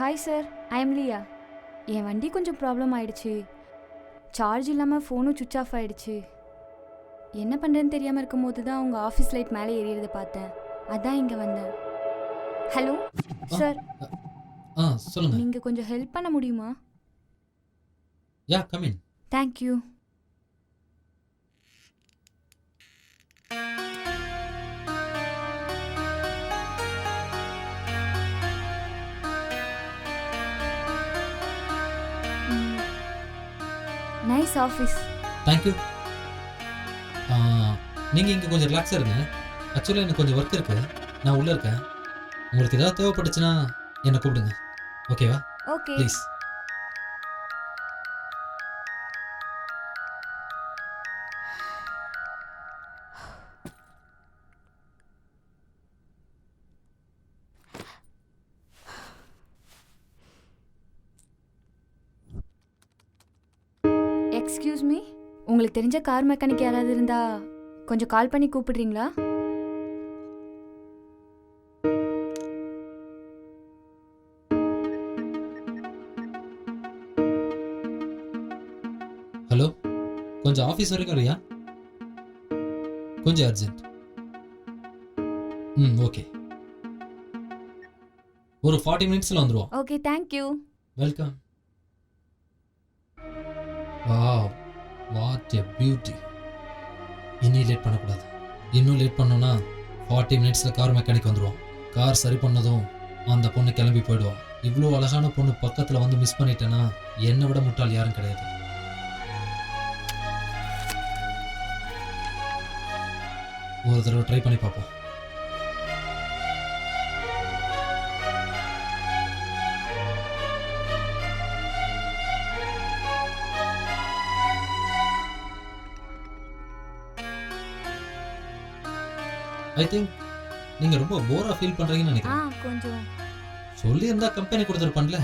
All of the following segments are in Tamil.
Hi sir I am Liya என் வண்டி கொஞ்சம் ப்ராப்ளம் ஆயிடுச்சு. சார்ஜ் இல்லாமல் ஃபோனும் சுவிச் ஆஃப் ஆயிடுச்சு. என்ன பண்ணுறேன்னு தெரியாமல் இருக்கும்போது தான் உங்கள் ஆஃபீஸ் லைட் மேலே எரியறதை பார்த்தேன். அதான் இங்கே வந்தேன். ஹலோ சார் ஆ சொல்லுங்க. நீங்கள் கொஞ்சம் ஹெல்ப் பண்ண முடியுமா? Yeah come in thank you nice office thank you நீங்கள் இங்கே கொஞ்சம் ரிலாக்ஸாக இருங்க. ஆக்சுவலாக எனக்கு கொஞ்சம் ஒர்க் இருக்கு. நான் உள்ளே இருக்கேன். உங்களுக்கு ஏதாவது தேவைப்பட்டுச்சுன்னா என்னை கூப்பிடுங்க. ஓகேவா ஓகே ப்ளீஸ் எக்ஸ்கியூஸ் மீ உங்களுக்கு தெரிஞ்ச கார் மெக்கானிக் யாராவது இருந்தா கொஞ்சம் கால் பண்ணி கூப்பிடுறீங்களா? ஹலோ கொஞ்சம் ஆஃபீஸ் வரைக்கும் வரியா? கொஞ்சம் அர்ஜென்ட் ம் ஓகே ஒரு ஃபார்ட்டி மினிட்ஸில் வந்துடுவோம் okay thank you welcome wow what a beauty இனி லேட் பண்ணக்கூடாது. இன்னும் லேட் பண்ணோன்னா ஃபார்ட்டி மினிட்ஸில் கார் மெக்கானிக் வந்துடுவோம் கார் சரி பண்ணதும் அந்த பொண்ணு கிளம்பி போயிடுவோம் இவ்வளோ அழகான பொண்ணு பக்கத்தில் வந்து மிஸ் பண்ணிட்டேன்னா என்னை விட முட்டாள் யாரும் கிடையாது. ஒரு தடவை ட்ரை பண்ணி பார்ப்போம். ஐ திங்க் நீங்கள் ரொம்ப போராக ஃபீல் பண்ணுறீங்கன்னு ஆ நினைக்கிறேன். கொஞ்சம். சொல்லியிருந்தா கம்பெனி கொடுத்துருப்பான்ல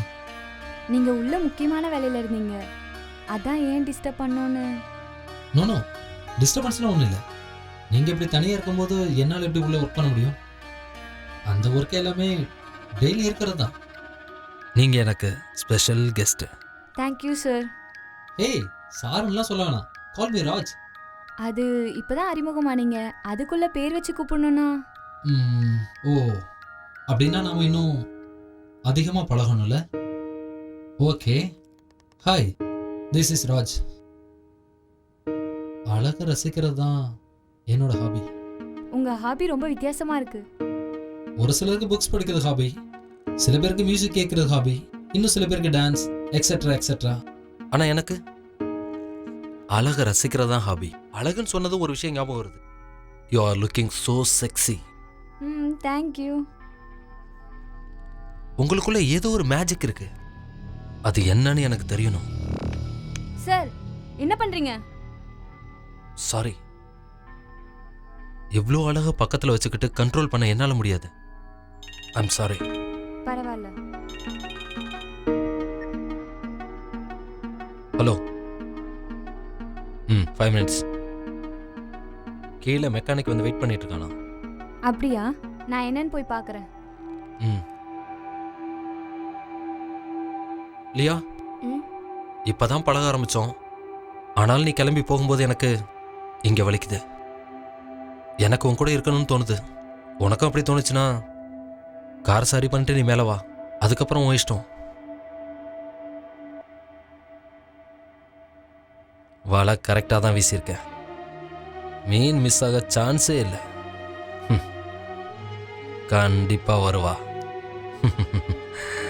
நீங்க உள்ள முக்கியமான வேலையில இருந்தீங்க. அதான் ஏன் டிஸ்டர்ப் பண்ணோன்னு? நோ நோ டிஸ்டர்பன்ஸ்லாம் ஒன்றும் இல்லை. நீங்கள் இப்படி தனியாக இருக்கும்போது என்னால் எப்படி உள்ளே ஒர்க் பண்ண முடியும்? அந்த ஒர்க் எல்லாமே டெய்லி இருக்கிறது தான். நீங்கள் எனக்கு ஸ்பெஷல் கெஸ்ட்டு தேங்க்யூ சார் ஏய் சாருன்னெலாம் சொல்ல வேணாம். கால் மீ ராஜ் அது இப்பதான் அறிமுகமானீங்க. அதுக்குள்ள பேர் வச்சு கூப்பிடணும்னா? ம், ஓ அப்படின்னா நாம இன்னும் அதிகமாக பழகணும்ல? Okay. Hi this is Raj அழகை ரசிக்கிறது தான் என்னோட ஹாபி உங்க ஹாபி ரொம்ப வித்தியாசமா இருக்கு. ஒரு சிலருக்கு புக்ஸ் படிக்கிறது ஹாபி சில பேருக்கு மியூசிக் கேட்கறது ஹாபி இன்னும் சில பேருக்கு டான்ஸ் எக்ஸெட்ரா எக்ஸெட்ரா ஆனா எனக்கு அழகை ரசிக்கிறது தான் ஹாபி அழகுன்னு சொன்னதும் ஒரு விஷயம் ஞாபகம் வருது. You are looking so sexy hmm thank you உங்களுக்குள்ள ஏதோ ஒரு மேஜிக் இருக்கு. அது என்னன்னு எனக்கு தெரியணும். சார் என்ன பண்றீங்க? சாரி எவ்வளோ அழகா பக்கத்தில் வச்சுக்கிட்டு கண்ட்ரோல் பண்ண என்னால் முடியாது. ஐம் சாரி பரவாயில்ல. ஹலோ ம் ஃபைவ் மினிட்ஸ் கீழே மெக்கானிக் வந்து வெயிட் பண்ணிட்டு இருக்கானா? அப்படியா? நான் என்னன்னு போய் பார்க்கறேன். ம். லியா? ம்? இப்பதான் பழக ஆரம்பிச்சோம். ஆனால் நீ கிளம்பி போகும்போது எனக்கு இங்க வலிக்குது. எனக்கு உன் கூட இருக்கணும்னு தோணுது. உனக்கும் அப்படி தோணுச்சுன்னா கார் சரி பண்ணிட்டு நீ மேலே வா. அதுக்கப்புறம் உன் இஷ்டம். வலை கரெக்டாக தான் வீசியிருக்க மீன் மிஸ் ஆக சான்ஸே இல்லை. கண்டிப்பாக வருவா.